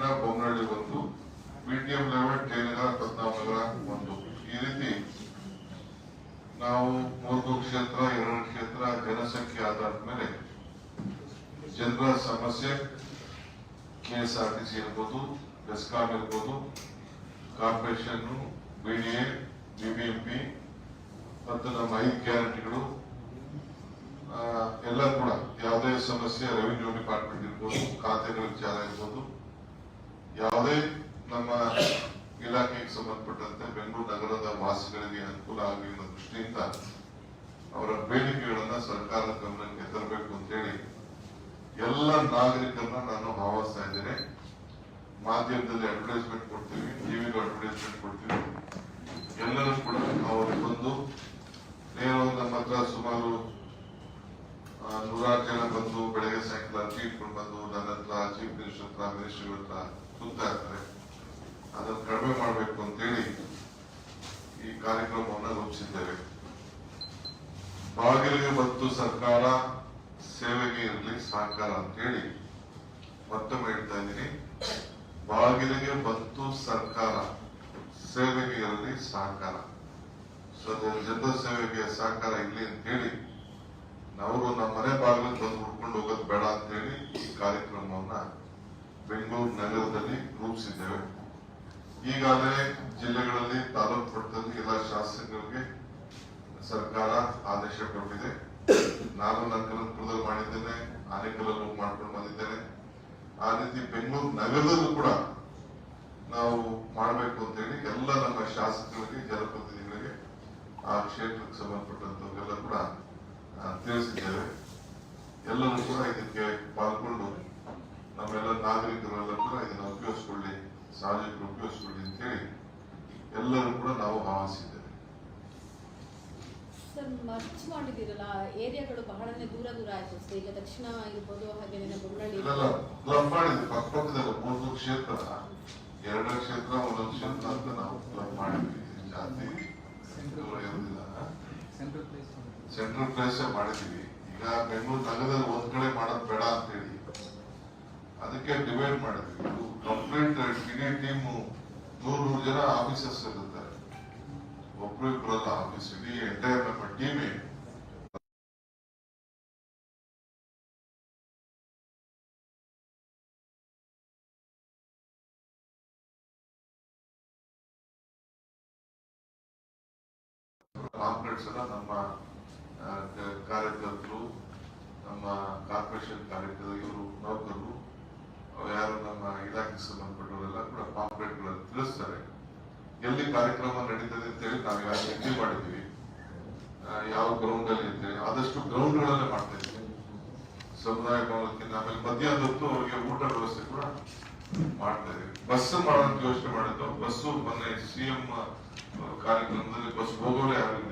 ಬೊಮ್ಮನಹಳ್ಳಿ ಒಂದು medium level Jayanagar Padmanabhanagar ಒಂದು. ಈ ರೀತಿ ನಾವು ಮೂರು ಕ್ಷೇತ್ರ, ಎರಡು ಕ್ಷೇತ್ರ ಜನಸಂಖ್ಯೆ ಆಧಾರದ ಮೇಲೆ ಜನರ ಸಮಸ್ಯೆ ಕೆಎಸ್ಆರ್ಟಿಸಿ ಇರ್ಬೋದು, ಬೆಸ್ಕಾಂ ಇರ್ಬೋದು, ಕಾರ್ಪೊರೇಷನ್ ಬಿಡಿಎ ಬಿಬಿಎಂಪಿ ಮತ್ತು ನಮ್ಮ ಐದು ಗ್ಯಾರಂಟಿಗಳು ಎಲ್ಲ ಕೂಡ ಯಾವುದೇ ಸಮಸ್ಯೆ ರೆವಿನ್ಯೂ ಡಿಪಾರ್ಟ್ಮೆಂಟ್ ಇರ್ಬೋದು, ಖಾತೆಗಳ ವಿಚಾರ ಇರ್ಬೋದು ಯಾವುದೇ ನಮ್ಮ ಇಲಾಖೆಗೆ ಸಂಬಂಧಪಟ್ಟಂತೆ ಬೆಂಗಳೂರು ನಗರದ ವಾಸಿಗಳಿಗೆ ಅನುಕೂಲ ಆಗಲಿ ಅನ್ನೋ ದೃಷ್ಟಿಯಿಂದ ಅವರ ಬೇಡಿಕೆಗಳನ್ನ ಸರ್ಕಾರದ ಗಮನಕ್ಕೆ ತರಬೇಕು ಅಂತೇಳಿ ಎಲ್ಲ ನಾಗರಿಕರನ್ನ ನಾನು ಆಹ್ವಾನಿಸ್ತಾ ಇದ್ದೇನೆ. ಮಾಧ್ಯಮದಲ್ಲಿ ಅಡ್ವರ್ಟೈಸ್ಮೆಂಟ್ ಕೊಡ್ತೀವಿ ಟಿವಿಗೂ ಅಡ್ವರ್ಟೈಸ್ಮೆಂಟ್ ಕೊಡ್ತೀವಿ. ಎಲ್ಲರೂ ಕೂಡ ಅವರು ಬಂದು, ನೇರವಾಗಿ ನಮ್ಮ ಸುಮಾರು ನೂರಾರು ಜನ ಬಂದು ಬೆಳಗ್ಗೆ ಸಾಯಂಕಾಲ ಅರ್ಜಿ ಬಂದು ನನ್ನ ಹತ್ರ ಚೀಫ್ ಮಿನಿಸ್ಟರ್ ಹತ್ರ ಮಿನಿಸ್ಟರ್ ಹತ್ರ ಸುತ್ತಾ ಇರ್ತಾರೆ ಅದನ್ನು ಕಡಿಮೆ ಮಾಡಬೇಕು ಅಂತೇಳಿ ಈ ಕಾರ್ಯಕ್ರಮವನ್ನು ರೂಪಿಸಿದ್ದೇವೆ. ಬಾಗಿಲಿಗೆ ಬಂತು ಸರ್ಕಾರ ಸೇವೆಗೆ ಇರಲಿ, ಸಹಕಾರ ಅಂತೇಳಿ ಮತ್ತೊಮ್ಮೆ ಹೇಳ್ತಾ ಇದ್ದೀನಿ. ಬಾಗಿಲಿಗೆ ಬಂತು ಸರ್ಕಾರ ಸೇವೆಗೆ ಇರಲಿ, ಸಹಕಾರ. ಸೊ ಜನರ ಸೇವೆಗೆ ಸಹಕಾರ ಇರಲಿ ಅಂತ ಹೇಳಿ ನಾವು ನಮ್ಮ ಮನೆ ಬಾಗಿಲು ಬಂದು ಹುಡ್ಕೊಂಡು ಹೋಗೋದು ಬೇಡ ಅಂತ ಹೇಳಿ ಈ ಕಾರ್ಯಕ್ರಮವನ್ನ ಬೆಂಗಳೂರು ನಗರದಲ್ಲಿ ರೂಪಿಸಿದ್ದೇವೆ. ಈಗಾಗಲೇ ಜಿಲ್ಲೆಗಳಲ್ಲಿ ತಾಲೂಕು ಮಟ್ಟದಲ್ಲಿ ಎಲ್ಲ ಶಾಸಕರಿಗೆ ಸರ್ಕಾರ ಆದೇಶ ಕೊಟ್ಟಿದೆ. ನಾನು ನಂಕನಪುರದಲ್ಲಿ ಮಾಡಿದ್ದೇನೆ ಆನೇಕಲಲ್ಲೂ ಮಾಡ್ಕೊಂಡು ಬಂದಿದ್ದೇನೆ. ಆ ರೀತಿ ಬೆಂಗಳೂರು ನಗರದಲ್ಲೂ ಕೂಡ ನಾವು ಮಾಡಬೇಕು ಅಂತ ಹೇಳಿ ಎಲ್ಲ ನಮ್ಮ ಶಾಸಕರಿಗೆ, ಜನಪ್ರತಿನಿಧಿಗಳಿಗೆ, ಆ ಕ್ಷೇತ್ರಕ್ಕೆ ಸಂಬಂಧಪಟ್ಟಂತವ್ರಿಗೆಲ್ಲ ಕೂಡ ತಿಳಿಸಿದ್ದೇವೆ ಎಲ್ಲರೂ ಕೂಡ ಇದಕ್ಕೆ ಪಾಲ್ಗೊಂಡು ನಮ್ಮೆಲ್ಲ ನಾಗರಿಕರೆಲ್ಲ ಕೂಡ ಇದನ್ನ ಉಪಯೋಗಿಸ್ಕೊಳ್ಳಿ ಸಾರ್ವಜನಿಕರು ಉಪಯೋಗಿಸ್ಕೊಳ್ಳಿ ಅಂತ ಹೇಳಿ ಎಲ್ಲರೂ ಕೂಡ ನಾವು ಭಾವಿಸಿದ್ದೇವೆ ಸರ್ ಮರ್ಚ್ ಮಾಡಿದಿರಲ್ಲ ಏರಿಯಾಗಳು ಬಹಳನೇ ದೂರ ದೂರ ಆಯ್ತು. ಸರ್ ಈಗ ದಕ್ಷಿಣ ಇರ್ಬೋದು ಹಾಗೆ ಬೊಮ್ಮನಹಳ್ಳಿ ಇದೆಲ್ಲ ಕ್ಲಬ್ ಮಾಡಿದ್ವಿ. ಪಕ್ಕಪಕ್ಕದಲ್ಲಿ ಮೂರು ಕ್ಷೇತ್ರ. ಎರಡು ಕ್ಷೇತ್ರ ಒಂದೊಂದು ಕ್ಷೇತ್ರ ಅಂತ ನಾವು ಕ್ಲಬ್ ಮಾಡಿದ್ವಿ. ಜಾತಿ ದೂರ ಇರುವುದಿಲ್ಲ. ಸೆಂಟ್ರಲ್ ಪ್ಲೇಸ್ ಸೆಂಟ್ರಲ್ ಪ್ಲೇಸ್ ಮಾಡಿದೀವಿ ಈಗ ಬೆಂಗಳೂರು ನಗರದಲ್ಲಿ ಒಂದ್ ಕಡೆ ಮಾಡೋದು ಬೇಡ ಅಂತ ಹೇಳಿ ಅದಕ್ಕೆ ಡಿವೈಡ್ ಮಾಡಿದ್ವಿ. ಇದು ಕಂಪ್ಲೀಟ್ ಇಡೀ ಟೀಮ್ ನೂರು ಜನ ಆಫೀಸರ್ಸ್ ಇರುತ್ತಾರೆ. ಒಬ್ರು ಇಬ್ಬರಲ್ಲ ಆಫೀಸ್ ಇಡೀ ಎಂಟೈರ್ ನಮ್ಮ ಟೀಮೇ ಕಾಂಪ್ಲೆಕ್ಸ್ ಎಲ್ಲ ನಮ್ಮ ಕಾರ್ಯಕರ್ತರು, ನಮ್ಮ ಕಾರ್ಪೊರೇಷನ್ ಕಾರ್ಯಕರ್ತರು, ಇವರು ನೌಕರರು ಯಾರು ನಮ್ಮ ಇಲಾಖೆ ಸಂಬಂಧಪಟ್ಟವರೆಲ್ಲ ಕೂಡ ಪಾಂಪ್ಲೆಟ್ಗಳನ್ನು ತಿಳಿಸ್ತಾರೆ. ಎಲ್ಲಿ ಕಾರ್ಯಕ್ರಮ ನಡೀತದೆ ಅಂತೇಳಿ ನಾವು ಯಾವ ಎಂಟ್ರಿ ಮಾಡಿದ್ದೀವಿ? ಯಾವ ಗ್ರೌಂಡ್ ಅಲ್ಲಿ ಅಂತೇಳಿ ಆದಷ್ಟು ಗ್ರೌಂಡ್ ಗಳಲ್ಲೇ ಮಾಡ್ತಾ ಇದ್ದೀವಿ. ಸಮುದಾಯ ಭವನಕ್ಕಿಂತ ಆಮೇಲೆ ಮಧ್ಯಾಹ್ನ ಹೊತ್ತು ಅವರಿಗೆ ಊಟ ವ್ಯವಸ್ಥೆ ಕೂಡ ಮಾಡ್ತಾ ಇದ್ದೀವಿ. ಬಸ್ ಮಾಡೋದಕ್ಕೆ ಯೋಚನೆ ಮಾಡಿದ್ದು ಬಸ್ಸು ಮೊನ್ನೆ ಸಿಎಂ ಕಾರ್ಯಕ್ರಮದಲ್ಲಿ ಬಸ್ ಹೋಗೋರೇ ಯಾರು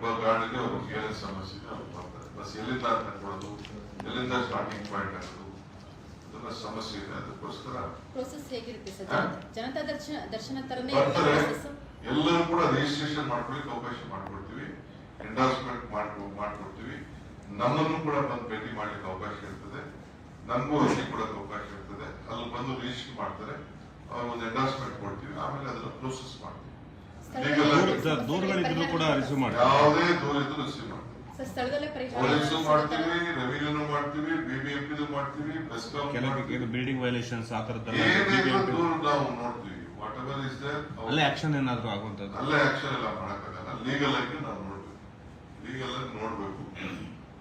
ಗಾಡಿಗೆ ಅವ್ರಿಗೆ ಏನೇ ಸಮಸ್ಯೆ ಅವ್ರು ಬರ್ತಾರೆ ಬಸ್ ಎಲ್ಲಿಂದ ತಗೊಳ್ಳೋದು ಎಲ್ಲಿಂದ ಸ್ಟಾರ್ಟಿಂಗ್ ಪಾಯಿಂಟ್ ಆಗೋದು ಅದೆಲ್ಲ ಸಮಸ್ಯೆ ಇದೆ ಅದಕ್ಕೋಸ್ಕರ ಪ್ರೋಸೆಸ್ ಹೇಗಿರುತ್ತೆ ಸರ್? ಜನತಾ ದರ್ಶನ ದರ್ಶನ ತರನೇ ಬರ್ತಾರೆ process? ಎಲ್ಲರೂ ಕೂಡ ರಿಜಿಸ್ಟ್ರೇಷನ್ ಮಾಡ್ಕೊಳ್ಳಿಕ್ಕೆ ಅವಕಾಶ ಮಾಡ್ಕೊಡ್ತೀವಿ. ಎಂಡಾರ್ಸ್ಮೆಂಟ್ ಮಾಡ್ಕೊ ಮಾಡ್ಕೊಡ್ತೀವಿ. ನಮ್ಮನ್ನು ಕೂಡ ಬಂದು ಭೇಟಿ ಮಾಡ್ಲಿಕ್ಕೆ ಅವಕಾಶ ಇರ್ತದೆ. ನಮಗೂ ಅರ್ಜಿ ಕೊಡಕ್ಕೆ ಅವಕಾಶ ಇರ್ತದೆ. ಅಲ್ಲಿ ಬಂದು ರಿಜಿಸ್ಟರ್ ಮಾಡ್ತಾರೆ. ಅವ್ರಿಗೆ ಒಂದು ಎಂಡಾರ್ಸ್ಮೆಂಟ್ ಕೊಡ್ತೀವಿ. ಆಮೇಲೆ ಅದನ್ನ ಪ್ರೋಸೆಸ್ ಮಾಡ್ತೀವಿ ಸ್ಥಳದಲ್ಲೇ Legal ಆಗಿ ಸರ್, ದೂರುಗಳಿದ್ರು ಕೂಡ ರಿಸೀವ್ ಮಾಡ್ತೀವಿ ಯಾವುದೇ ದೂರ ಇದ್ರು ರಿಸೀವ್ ಮಾಡ್ತೀವಿ ಸರ್ ಸ್ಥಳದಲ್ಲೇ ಪರಿಹಾರ ಪೊಲೀಸು ಮಾಡ್ತೀವಿ ರೆವಿನ್ಯೂನು ಮಾಡ್ತೀವಿ ಬಿಬಿಎಂಪಿದು ಮಾಡ್ತೀವಿ ಬೆಸ್ಕಾಂ ಕೆಲವಕ್ಕೆ ಬಿಲ್ಡಿಂಗ್ ವೈಲೇಷನ್ಸ್ ಆ ಥರದ್ದೆಲ್ಲ ಏನೇನು ದೂರ ನಾವು ನೋಡ್ತೀವಿ. ವಾಟ್ ಎವರ್ ಇಸ್ ಅಲ್ಲೇ ಆಕ್ಷನ್ ಏನಾದ್ರು ಆಗುವಂತದ್ದು ಅಲ್ಲೇ ಆಕ್ಷನ್ ಎಲ್ಲ ಮಾಡಕ್ಕಾಗಲ್ಲ. ಲೀಗಲ್ ಆಗಿ ನಾವು ನೋಡ್ಬೇಕು ಲೀಗಲ್ ಆಗಿ ನೋಡ್ಬೇಕು.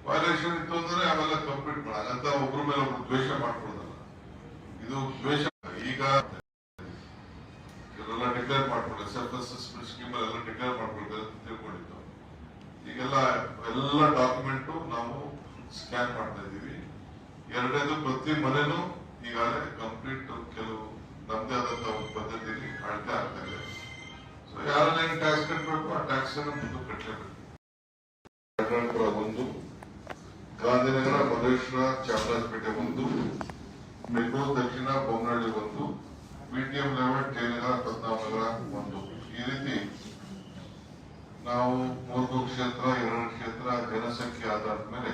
ವೈಲೇಷನ್ ಇತ್ತು ಅಂದ್ರೆ ಅವೆಲ್ಲ ಕಂಪ್ಲೀಟ್ ಮಾಡ. ಅಂತ ಒಬ್ರ ಮೇಲೆ ಒಬ್ರು ದ್ವೇಷ ಮಾಡ್ಕೊಳ್ಳೋದಲ್ಲ ಇದು ದ್ವೇಷ. ಈಗ ಇವರೆಲ್ಲ ಡಿಕ್ಲೇರ್ ಮಾಡ್ಕೊಳ್ಳಿ ಸೆಲ್ಫ್ ಅಸೆಸ್ಮೆಂಟ್ ಸ್ಕೀಮ್ ಎಲ್ಲ ಡಿಕ್ಲೇರ್ ಮಾಡ್ಕೊಳ್ತೇವೆ ಅಂತ ತಿಳ್ಕೊಂಡಿದ್ದು. ಈಗೆಲ್ಲ ಎಲ್ಲ ಡಾಕ್ಯುಮೆಂಟ್ ನಾವು ಸ್ಕ್ಯಾನ್ ಮಾಡ್ತಾ ಇದ್ದೀವಿ. ಎರಡನೇದು ಪ್ರತಿ ಮನೆನೂ ಈಗಾಗಲೇ ಕಂಪ್ಲೀಟ್ ಕೆಲವು ನಮ್ದೇ ಆದಂತಹ ಪದ್ಧತಿಯಲ್ಲಿ ಅಳತೆ ಆಗ್ತಾ ಇದೆ. ಸೊ ಯಾರನ್ನ ಟ್ಯಾಕ್ಸ್ ಕಟ್ಟಬೇಕು ಆ ಟ್ಯಾಕ್ಸ್ ಅನ್ನು ಕಟ್ಟಲೇಬೇಕು ಒಂದು, ಗಾಂಧಿನಗರ ಮಲ್ಲೇಶ್ವರ ಚಾಮರಾಜಪೇಟೆ ಒಂದು ಬೆಂಗಳೂರು ದಕ್ಷಿಣ ಬೊಮ್ಮನಹಳ್ಳಿ ಒಂದು ಬಿಟಿಎಂ ಲೆವೆನ್ ಜಯನಗರ ಪ್ರಸ್ತಾಪಗಳ ಒಂದು. ಈ ರೀತಿ ನಾವು ಮೂರು ಕ್ಷೇತ್ರ, ಎರಡು ಕ್ಷೇತ್ರ, ಜನಸಂಖ್ಯೆ ಆಧಾರದ ಮೇಲೆ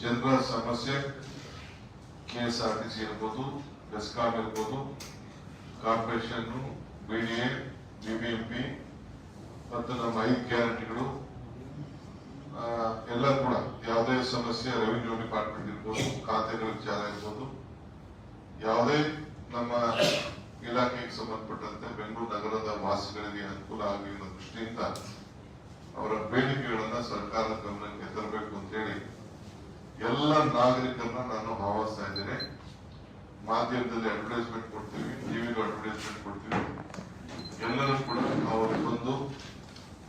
ಜನರ ಸಮಸ್ಯೆ K S R T C ಇರ್ಬೋದು ಬೆಸ್ಕಾಮ್ ಇರ್ಬೋದು corporation B D A BBMP ಮತ್ತು ನಮ್ಮ ಐದು ಗ್ಯಾರಂಟಿಗಳು ಎಲ್ಲ ಕೂಡ ಯಾವುದೇ ಸಮಸ್ಯೆ ರೆವಿನ್ಯೂ ಡಿಪಾರ್ಟ್ಮೆಂಟ್ ಇರ್ಬೋದು, ಖಾತೆಗಳ ವಿಚಾರ ಇರ್ಬೋದು, ಯಾವುದೇ ನಮ್ಮ ಇಲಾಖೆಗೆ ಸಂಬಂಧಪಟ್ಟಂತೆ ಬೆಂಗಳೂರು ನಗರದ ವಾಸಿಗಳಿಗೆ ಅನುಕೂಲ ಆಗಲಿ ಅನ್ನೋ ದೃಷ್ಟಿಯಿಂದ ಅವರ ಬೇಡಿಕೆಗಳನ್ನ ಸರ್ಕಾರದ ಗಮನಕ್ಕೆ ತರಬೇಕು ಅಂತೇಳಿ ಎಲ್ಲ ನಾಗರಿಕರನ್ನ ನಾನು ಭಾವಿಸ್ತಾ ಇದ್ದೇನೆ. ಮಾಧ್ಯಮದಲ್ಲಿ ಅಡ್ವರ್ಟೈಸ್ಮೆಂಟ್ ಕೊಡ್ತೀವಿ, ಟಿವಿಗೂ ಅಡ್ವರ್ಟೈಸ್ಮೆಂಟ್ ಕೊಡ್ತೀವಿ. ಎಲ್ಲರೂ ಕೂಡ ಅವರು ಬಂದು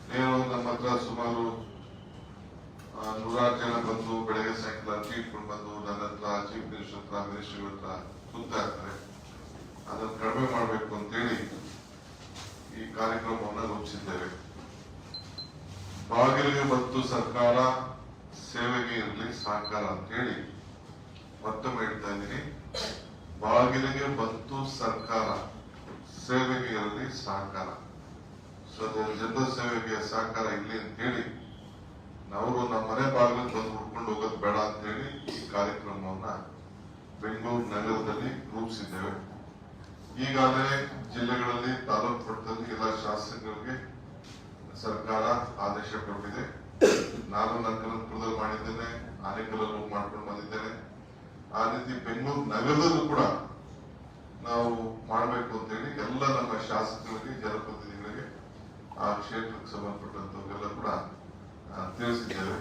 ನೇರವಾಗಿ ನಮ್ಮ ಹತ್ರ ಸುಮಾರು ನೂರಾರು ಜನ ಬಂದು ಬೆಳಗ್ಗೆ ಸಾಯಂಕಾಲ ಅರ್ಜಿ ಬಂದು ನನ್ನ ಹತ್ರ ಚೀಫ್ ಮಿನಿಸ್ಟರ್ ಹತ್ರ ಹತ್ರ ಕಡಿಮೆ ಮಾಡಬೇಕು ಅಂತೇಳಿ ಈ ಕಾರ್ಯಕ್ರಮವನ್ನು ರೂಪಿಸಿದ್ದೇವೆ. ಬಾಗಿಲಿಗೆ ಬಂತು ಸರ್ಕಾರ ಸೇವೆಗೆ ಇರಲಿ ಸಹಕಾರ ಅಂತೇಳಿ ಮತ್ತೊಮ್ಮೆ ಹೇಳ್ತಾ ಇದ್ದೀನಿ. ಬಾಗಿಲಿಗೆ ಬಂತು ಸರ್ಕಾರ ಸೇವೆಗೆ ಇರಲಿ ಸಹಕಾರ. ಸೊ ಜನರ ಸೇವೆಗೆ ಸಹಕಾರ ಇರಲಿ ಅಂತೇಳಿ ನಾವು ನಮ್ಮ ಮನೆ ಬಾಗಿಲು ಬಂದು ಹುಡ್ಕೊಂಡು ಹೋಗೋದು ಬೇಡ ಅಂತೇಳಿ ಈ ಕಾರ್ಯಕ್ರಮವನ್ನ ಬೆಂಗಳೂರು ನಗರದಲ್ಲಿ ಈಗಾಗಲೇ ಜಿಲ್ಲೆಗಳಲ್ಲಿ ತಾಲೂಕು ಮಟ್ಟದಲ್ಲಿ ಎಲ್ಲ ಶಾಸಕರಿಗೆ ಸರ್ಕಾರ ಆದೇಶ ಕೊಟ್ಟಿದೆ. ನಾನು ನಕಲಪುರದಲ್ಲಿ ಮಾಡಿದ್ದೇನೆ ಆನೇಕಲಲ್ಲೂ ಮಾಡ್ಕೊಂಡು ಬಂದಿದ್ದೇನೆ ಆ ರೀತಿ ಬೆಂಗಳೂರು ನಗರದಲ್ಲೂ ಕೂಡ ನಾವು ಮಾಡಬೇಕು ಅಂತೇಳಿ ಎಲ್ಲ ನಮ್ಮ ಶಾಸಕರಿಗೆ, ಜನಪ್ರತಿನಿಧಿಗಳಿಗೆ ಆ ಕ್ಷೇತ್ರಕ್ಕೆ ಸಂಬಂಧಪಟ್ಟಂತವ್ರಿಗೆಲ್ಲ ಕೂಡ ತಿಳಿಸಿದ್ದೇವೆ.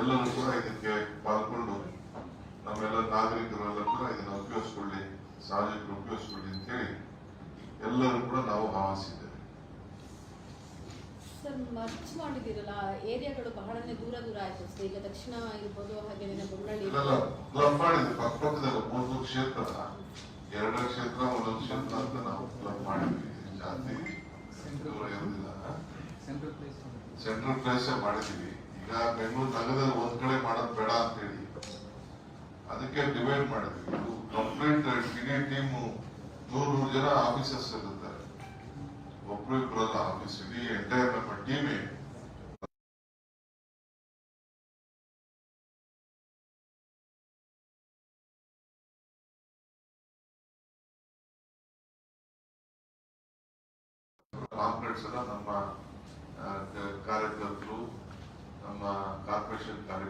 ಎಲ್ಲರೂ ಕೂಡ ಇದಕ್ಕೆ ಪಾಲ್ಗೊಂಡು ನಮ್ಮೆಲ್ಲ ನಾಗರಿಕರೆಲ್ಲ ಕೂಡ ಇದನ್ನು ಉಪಯೋಗಿಸ್ಕೊಳ್ಳಿ. ಸಾರ್ವಜನಿಕರು ಅಂತ ಹೇಳಿ ಎಲ್ಲರೂ ಕೂಡ ನಾವು ಭಾವಿಸಿದ್ದೇವೆ ಸರ್ ಮರ್ಚ್ ಮಾಡಿದಿರಲ್ಲ ಏರಿಯಾಗಳು ಬಹಳನೇ ದೂರ ದೂರ ಆಯ್ತು. ಸರ್ ಈಗ ದಕ್ಷಿಣ ಇರ್ಬೋದು ಕ್ಲಬ್ ಮಾಡಿದ್ವಿ ಪಕ್ಕಪಕ್ಕದಲ್ಲಿ ಮೂರ್ ಮೂರು ಕ್ಷೇತ್ರ. ಎರಡು ಕ್ಷೇತ್ರ ಒಂದೊಂದು ಕ್ಷೇತ್ರ ಅಂತ ನಾವು ಕ್ಲಬ್ ಮಾಡಿದ್ವಿ. ಜಾತಿ ದೂರ ಇರೋದಿಲ್ಲ ಸೆಂಟ್ರಲ್ ಪ್ಲೇಸ್ ಮಾಡಿದೀವಿ. ಈಗ ಬೆಂಗಳೂರು ನಗರದಲ್ಲಿ ಒಂದ್ ಕಡೆ ಮಾಡೋದು ಬೇಡ ಅಂತ ಹೇಳಿ ಅದಕ್ಕೆ ಡಿವೈಡ್ ಮಾಡಿದ್ವಿ. ಕಂಪ್ಲೀಟ್ ಇಡೀ ಟೀಮ್ ನೂರು ನೂರು ಜನ ಆಫೀಸರ್ಸ್ ಇರುತ್ತಾರೆ. ಒಬ್ರು ಇಬ್ಬರಲ್ಲ ಆಫೀಸ್ ಇಡೀ ಎಂಟೈರ್ ನಮ್ಮ ಟೀಮೇ ನಮ್ಮ ಕಾರ್ಯಕರ್ತರು, ನಮ್ಮ ಕಾರ್ಪೊರೇಷನ್ ಕಾರ್ಯ